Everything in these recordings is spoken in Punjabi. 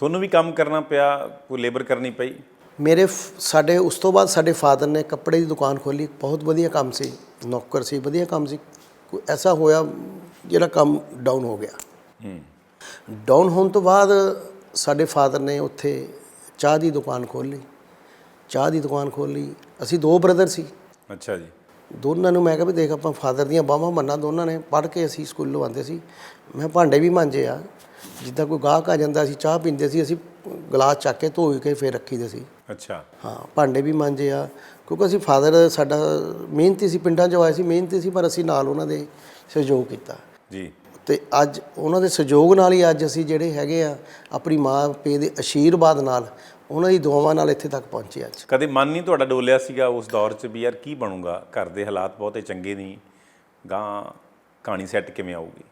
ਤੁਹਾਨੂੰ ਵੀ ਕੰਮ ਕਰਨਾ ਪਿਆ ਕੋਈ ਲੇਬਰ ਕਰਨੀ ਪਈ? ਮੇਰੇ ਸਾਡੇ ਉਸ ਤੋਂ ਬਾਅਦ ਸਾਡੇ ਫਾਦਰ ਨੇ ਕੱਪੜੇ ਦੀ ਦੁਕਾਨ ਖੋਲੀ ਬਹੁਤ ਵਧੀਆ ਕੰਮ ਸੀ ਨੌਕਰ ਸੀ ਵਧੀਆ ਕੰਮ ਸੀ ਕੋਈ ਐਸਾ ਹੋਇਆ ਜਿਹੜਾ ਕੰਮ ਡਾਊਨ ਹੋ ਗਿਆ। ਹੂੰ। ਡਾਊਨ ਹੋਣ ਤੋਂ ਬਾਅਦ ਸਾਡੇ ਫਾਦਰ ਨੇ ਉੱਥੇ ਚਾਹ ਦੀ ਦੁਕਾਨ ਖੋਲੀ ਚਾਹ ਦੀ ਦੁਕਾਨ ਖੋਲੀ ਅਸੀਂ ਦੋ ਬ੍ਰਦਰ ਸੀ। ਅੱਛਾ ਜੀ। ਦੋਨਾਂ ਨੂੰ ਮੈਂ ਕਿਹਾ ਵੀ ਦੇਖ ਆਪਾਂ ਫਾਦਰ ਦੀਆਂ ਬਾਹਾਂ ਮੰਨਾ ਦੋਨਾਂ ਨੇ ਪੜ੍ਹ ਕੇ ਅਸੀਂ ਸਕੂਲੋਂ ਆਉਂਦੇ ਸੀ। ਮੈਂ ਭਾਂਡੇ ਵੀ ਮਾਂਜੇ ਆ ਜਿੱਦਾਂ ਕੋਈ ਗਾਹਕ ਆ ਜਾਂਦਾ ਸੀ ਚਾਹ ਪੀਂਦੇ ਸੀ ਅਸੀਂ ਗਲਾਸ ਚੱਕ ਕੇ ਧੋ ਕੇ ਫੇਰ ਰੱਖੀਦੇ ਸੀ। ਅੱਛਾ। ਹਾਂ ਭਾਂਡੇ ਵੀ ਮਾਂਜੇ ਆ ਕਿਉਂਕਿ ਅਸੀਂ ਫਾਦਰ ਸਾਡਾ ਮਿਹਨਤੀ ਸੀ ਪਿੰਡਾਂ 'ਚੋਂ ਆਏ ਸੀ ਮਿਹਨਤੀ ਸੀ ਪਰ ਅਸੀਂ ਨਾਲ ਉਹਨਾਂ ਦੇ ਸਹਿਯੋਗ ਕੀਤਾ। ਜੀ। ਤੇ ਅੱਜ ਉਹਨਾਂ ਦੇ ਸਹਿਯੋਗ ਨਾਲ ਹੀ ਅੱਜ ਅਸੀਂ ਜਿਹੜੇ ਹੈਗੇ ਆ ਆਪਣੀ ਮਾਂ ਪੇ ਦੇ ਆਸ਼ੀਰਵਾਦ ਨਾਲ ਉਹਨਾਂ ਦੀ ਦੁਆਵਾਂ ਨਾਲ ਇੱਥੇ ਤੱਕ ਪਹੁੰਚੇ ਅੱਜ। ਕਦੇ ਮਨ ਨਹੀਂ ਤੁਹਾਡਾ ਡੋਲਿਆ ਸੀਗਾ ਉਸ ਦੌਰ 'ਚ ਵੀ ਯਾਰ ਕੀ ਬਣੂਗਾ? ਘਰ ਦੇ ਹਾਲਾਤ ਬਹੁਤੇ ਚੰਗੇ ਨਹੀਂ ਗਾਂ ਕਹਾਣੀ ਸੈੱਟ ਕਿਵੇਂ ਆਊਗੀ?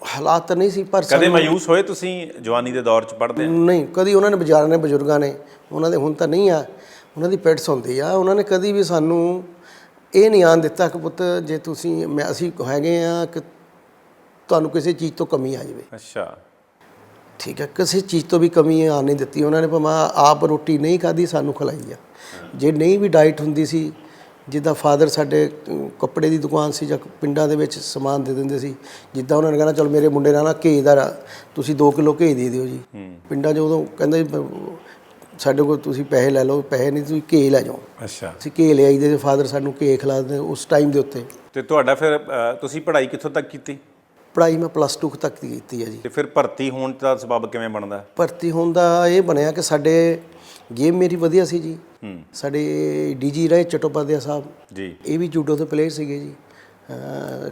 ਹਾਲਾਤ ਤਾਂ ਨਹੀਂ ਸੀ ਪਰ ਕਦੇ ਮਾਯੂਸ ਹੋਏ ਤੁਸੀਂ ਜਵਾਨੀ ਦੇ ਦੌਰ 'ਚ ਪੜ੍ਹਦੇ ਨਹੀਂ ਕਦੀ ਉਹਨਾਂ ਨੇ ਬਾਜ਼ਾਰਾਂ ਨੇ ਬਜ਼ੁਰਗਾਂ ਨੇ ਉਹਨਾਂ ਦੇ ਹੁਣ ਤਾਂ ਨਹੀਂ ਆ ਉਹਨਾਂ ਦੀ ਪਿੱਠ ਹੁੰਦੀ ਆ ਉਹਨਾਂ ਨੇ ਕਦੀ ਵੀ ਸਾਨੂੰ ਇਹ ਨਹੀਂ ਆਣ ਦਿੱਤਾ ਕਿ ਪੁੱਤ ਜੇ ਤੁਸੀਂ ਮੈਂ ਅਸੀਂ ਹੈਗੇ ਆ ਕਿ ਤੁਹਾਨੂੰ ਕਿਸੇ ਚੀਜ਼ ਤੋਂ ਕਮੀ ਆ ਜਾਵੇ। ਅੱਛਾ। ਠੀਕ ਹੈ ਕਿਸੇ ਚੀਜ਼ ਤੋਂ ਵੀ ਕਮੀ ਆਣ ਨਹੀਂ ਦਿੱਤੀ ਉਹਨਾਂ ਨੇ ਭਾਵੇਂ ਆਪ ਰੋਟੀ ਨਹੀਂ ਖਾਧੀ ਸਾਨੂੰ ਖਿਲਾਈ ਆ। ਜੇ ਨਹੀਂ ਵੀ ਡਾਈਟ ਹੁੰਦੀ ਸੀ ਜਿੱਦਾਂ ਫਾਦਰ ਸਾਡੇ ਕੱਪੜੇ ਦੀ ਦੁਕਾਨ ਸੀ ਜਾਂ ਪਿੰਡਾਂ ਦੇ ਵਿੱਚ ਸਮਾਨ ਦੇ ਦਿੰਦੇ ਸੀ ਜਿੱਦਾਂ ਉਹਨਾਂ ਨੇ ਕਹਿਣਾ ਚਲ ਮੇਰੇ ਮੁੰਡੇ ਨਾਲ ਨਾ ਘੇ ਦਾ ਤੁਸੀਂ 2 ਕਿਲੋ ਘੇ ਦੇ ਦਿਓ ਜੀ। ਪਿੰਡਾਂ 'ਚ ਉਦੋਂ ਕਹਿੰਦਾ ਜੀ ਸਾਡੇ ਕੋਲ ਤੁਸੀਂ ਪੈਸੇ ਲੈ ਲਓ ਪੈਸੇ ਨਹੀਂ ਤੁਸੀਂ ਘੇ ਲੈ ਜਾਓ। ਅੱਛਾ। ਅਸੀਂ ਘੇ ਲਿਆਈ ਦੇ ਫਾਦਰ ਸਾਨੂੰ ਘੇ ਖਿਲਾ ਦਿੰਦੇ ਉਸ ਟਾਈਮ ਦੇ ਉੱਤੇ। ਤੇ ਤੁਹਾਡਾ ਫਿਰ ਤੁਸੀਂ ਪੜ੍ਹਾਈ ਕਿੱਥੋਂ ਤੱਕ ਕੀਤੀ? ਪੜ੍ਹਾਈ ਮੈਂ ਪਲੱਸ 2 ਤੱਕ ਦੀ ਕੀਤੀ ਹੈ ਜੀ। ਤੇ ਫਿਰ ਭਰਤੀ ਹੋਣ ਦਾ ਸਬਬ ਕਿਵੇਂ ਬਣਦਾ? ਭਰਤੀ ਹੋਣ ਦਾ ਇਹ ਬਣਿਆ ਕਿ ਸਾਡੇ ਗੇਮ ਮੇਰੀ ਵਧੀਆ ਸੀ ਜੀ। ਸਾਡੇ ਡੀਜੀ ਰਹੇ ਚਟੋਪਾਧਿਆ ਸਾਹਿਬ ਜੀ। ਇਹ ਵੀ ਜੂਡੋ ਦੇ ਪਲੇਅਰ ਸੀਗੇ ਜੀ।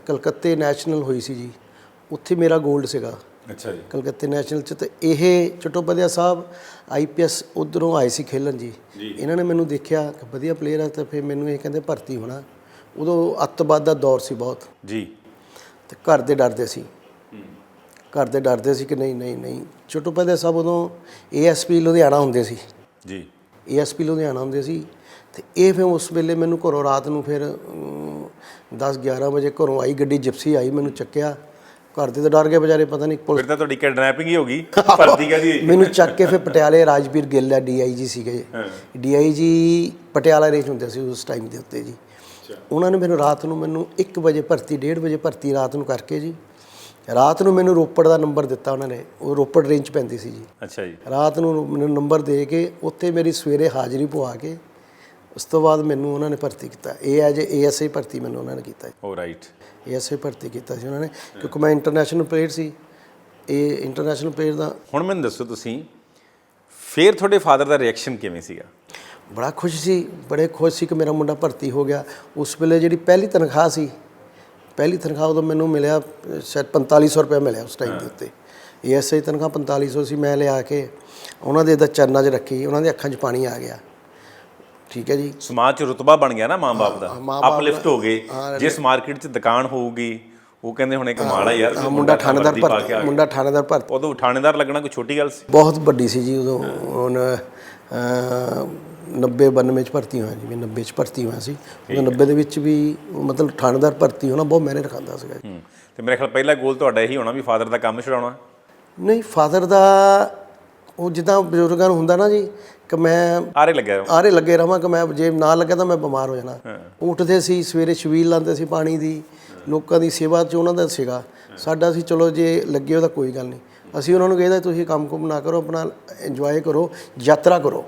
ਕਲਕੱਤੇ ਨੈਸ਼ਨਲ ਹੋਈ ਸੀ ਜੀ। ਉੱਥੇ ਮੇਰਾ 골ਡ ਸੀਗਾ। ਅੱਛਾ ਜੀ। ਕਲਕੱਤੇ ਨੈਸ਼ਨਲ ਚ ਤੇ ਇਹ ਚਟੋਪਾਧਿਆ ਸਾਹਿਬ ਆਈਪੀਐਸ ਉਧਰੋਂ ਆਏ ਸੀ ਖੇਲਣ ਜੀ। ਇਹਨਾਂ ਨੇ ਮੈਨੂੰ ਦੇਖਿਆ ਕਿ ਵਧੀਆ ਪਲੇਅਰ ਆ ਤਾਂ ਫਿਰ ਮੈਨੂੰ ਇਹ ਕਹਿੰਦੇ ਭਰਤੀ ਹੋਣਾ। ਉਦੋਂ ਅੱਤਵਾਦ ਦਾ ਦੌਰ ਸੀ ਬਹੁਤ। ਜੀ। ਤੇ ਘਰ ਦੇ ਡਰਦੇ ਸੀ। ਘਰ ਦੇ ਡਰਦੇ ਸੀ ਕਿ ਨਹੀਂ ਨਹੀਂ ਨਹੀਂ। ਚਟੋਪਾਧਿਆ ਸਾਹਿਬ ਉਦੋਂ ਏਐਸਪੀ ਲੁਧਿਆਣਾ ਹੁੰਦੇ ਸੀ। ਜੀ। ਏਐਸਪੀ ਲੁਧਿਆਣਾ ਹੁੰਦੇ ਸੀ ਤੇ ਇਹ ਫਿਰ ਉਸ ਵੇਲੇ ਮੈਨੂੰ ਘਰੋਂ ਰਾਤ ਨੂੰ ਫਿਰ 10 11 ਵਜੇ ਘਰੋਂ ਆਈ ਗੱਡੀ ਜਿਪਸੀ ਆਈ ਮੈਨੂੰ ਚੱਕਿਆ। ਘਰ ਦੇ ਤਾਂ ਡਰ ਗਏ ਵਿਚਾਰੇ ਪਤਾ ਨਹੀਂ ਪੁਲਿਸ ਫਿਰ ਤਾਂ ਤੁਹਾਡੀ ਕਿਡਨੈਪਿੰਗ ਹੀ ਹੋ ਗਈ ਭਰਤੀ ਕਾਦੀ ਮੈਨੂੰ ਚੱਕ ਕੇ ਫਿਰ ਪਟਿਆਲੇ ਰਾਜਵੀਰ ਗਿੱਲ ਆ ਡੀਆਈਜੀ ਸੀਗੇ। ਡੀਆਈਜੀ ਪਟਿਆਲਾ ਰੇਂਜ ਹੁੰਦੇ ਸੀ ਉਸ ਟਾਈਮ ਦੇ ਉੱਤੇ ਜੀ। ਉਹਨਾਂ ਨੇ ਮੈਨੂੰ ਰਾਤ ਨੂੰ ਮੈਨੂੰ 1 ਵਜੇ ਭਰਤੀ 1:30 ਵਜੇ ਭਰਤੀ ਰਾਤ ਨੂੰ ਕਰਕੇ ਜੀ। ਰਾਤ ਨੂੰ ਮੈਨੂੰ ਰੋਪੜ ਦਾ ਨੰਬਰ ਦਿੱਤਾ ਉਹਨਾਂ ਨੇ ਉਹ ਰੋਪੜ ਰੇਂਜ 'ਚ ਪੈਂਦੀ ਸੀ ਜੀ। ਅੱਛਾ ਜੀ। ਰਾਤ ਨੂੰ ਮੈਨੂੰ ਨੰਬਰ ਦੇ ਕੇ ਉੱਥੇ ਮੇਰੀ ਸਵੇਰੇ ਹਾਜ਼ਰੀ ਪਵਾ ਕੇ ਉਸ ਤੋਂ ਬਾਅਦ ਮੈਨੂੰ ਉਹਨਾਂ ਨੇ ਭਰਤੀ ਕੀਤਾ। ਇਹ ਐਜ ਏਐਸਆਈ ਭਰਤੀ ਮੈਨੂੰ ਉਹਨਾਂ ਨੇ ਕੀਤਾ ਓ ਰਾਈਟ ਏਐਸਆਈ ਭਰਤੀ ਕੀਤਾ ਸੀ ਉਹਨਾਂ ਨੇ ਕਿਉਂਕਿ ਮੈਂ ਇੰਟਰਨੈਸ਼ਨਲ ਪਲੇਅਰ ਸੀ। ਇਹ ਇੰਟਰਨੈਸ਼ਨਲ ਪਲੇਅਰ ਦਾ ਹੁਣ ਮੈਨੂੰ ਦੱਸੋ ਤੁਸੀਂ ਫਿਰ ਤੁਹਾਡੇ ਫਾਦਰ ਦਾ ਰਿਐਕਸ਼ਨ ਕਿਵੇਂ ਸੀਗਾ? ਬੜਾ ਖੁਸ਼ ਸੀ ਬੜੇ ਖੁਸ਼ ਸੀ ਕਿ ਮੇਰਾ ਮੁੰਡਾ ਭਰਤੀ ਹੋ ਗਿਆ। ਉਸ ਵੇਲੇ ਜਿਹੜੀ ਪਹਿਲੀ ਤਨਖਾਹ ਸੀ ਪਹਿਲੀ ਤਨਖਾਹ ਉਦੋਂ ਮੈਨੂੰ ਮਿਲਿਆ ਸ਼ਾਇਦ 4500 ਰੁਪਏ ਮਿਲਿਆ ਉਸ ਟਾਈਮ ਦੇ ਉੱਤੇ। ਏਐਸਆਈ ਤਨਖਾਹ 4500 ਸੀ ਮੈਂ ਲਿਆ ਕੇ ਉਹਨਾਂ ਦੇ ਦਾ ਚਰਨਾਂ 'ਚ ਰੱਖੀ ਉਹਨਾਂ ਦੇ ਅੱਖਾਂ 'ਚ ਪਾਣੀ ਆ ਗਿਆ। ਠੀਕ ਹੈ ਜੀ। ਸਮਾਜ 'ਚ ਰੁਤਬਾ ਬਣ ਗਿਆ ਨਾ ਮਾਂ-ਬਾਪ ਦਾ। ਅਪਲਿਫਟ ਹੋ ਗਏ। ਜਿਸ ਮਾਰਕੀਟ 'ਚ ਦੁਕਾਨ ਹੋਊਗੀ ਉਹ ਕਹਿੰਦੇ ਹੁਣ ਇਹ ਕਮਾਲ ਆ ਯਾਰ ਮੁੰਡਾ ਥਾਣੇਦਾਰ ਗਿਆ। ਮੁੰਡਾ ਥਾਣੇਦਾਰ ਭਰਤੀ ਉਦੋਂ ਥਾਣੇਦਾਰ ਲੱਗਣਾ ਕੋਈ ਛੋਟੀ ਗੱਲ ਸੀ? ਬਹੁਤ ਵੱਡੀ ਸੀ ਜੀ ਉਦੋਂ। ਹੁਣ 90 92 ਚ ਭਰਤੀ ਹੋਇਆ ਜੀ ਮੈਂ 90 ਚ ਭਰਤੀ ਹੋਇਆ ਸੀ। ਉਦੋਂ 90 ਦੇ ਵਿੱਚ ਵੀ ਮਤਲਬ ਥਾਣੇਦਾਰ ਭਰਤੀ ਹੋਣਾ ਬਹੁਤ ਮਿਹਨਤ ਰਖਾਂਦਾ ਸੀਗਾ ਜੀ। ਤੇ ਮੇਰੇ ਖਿਆਲ ਪਹਿਲਾ ਗੋਲ ਤੁਹਾਡਾ ਇਹੀ ਹੋਣਾ ਵੀ ਫਾਦਰ ਦਾ ਕੰਮ ਛਡਾਉਣਾ। ਨਹੀਂ ਫਾਦਰ ਦਾ ਉਹ ਜਿੱਦਾਂ ਬਜ਼ੁਰਗਾਂ ਨੂੰ ਹੁੰਦਾ ਨਾ ਜੀ ਕਿ ਮੈਂ ਆਰੇ ਲੱਗਿਆ ਰਹੋ। ਆਰੇ ਲੱਗੇ ਰਵਾਂ ਕਿ ਮੈਂ ਜੇ ਨਾ ਲੱਗਾ ਤਾਂ ਮੈਂ ਬਿਮਾਰ ਹੋ ਜਾਣਾ। ਉੱਠਦੇ ਸੀ ਸਵੇਰੇ ਛਬੀਲ ਲਾਉਂਦੇ ਸੀ ਪਾਣੀ ਦੀ ਲੋਕਾਂ ਦੀ ਸੇਵਾ 'ਚ ਉਹਨਾਂ ਦਾ ਸੀਗਾ। ਸਾਡਾ ਸੀ ਚਲੋ ਜੇ ਲੱਗੇ ਉਹਦਾ ਕੋਈ ਗੱਲ ਨਹੀਂ। ਅਸੀਂ ਉਹਨਾਂ ਨੂੰ ਕਹਿੰਦਾ ਤੁਸੀਂ ਕੰਮ ਕੁਮ ਨਾ ਕਰੋ ਆਪਣਾ ਇੰਜੋਏ ਕਰੋ ਯਾਤਰਾ ਕਰੋ।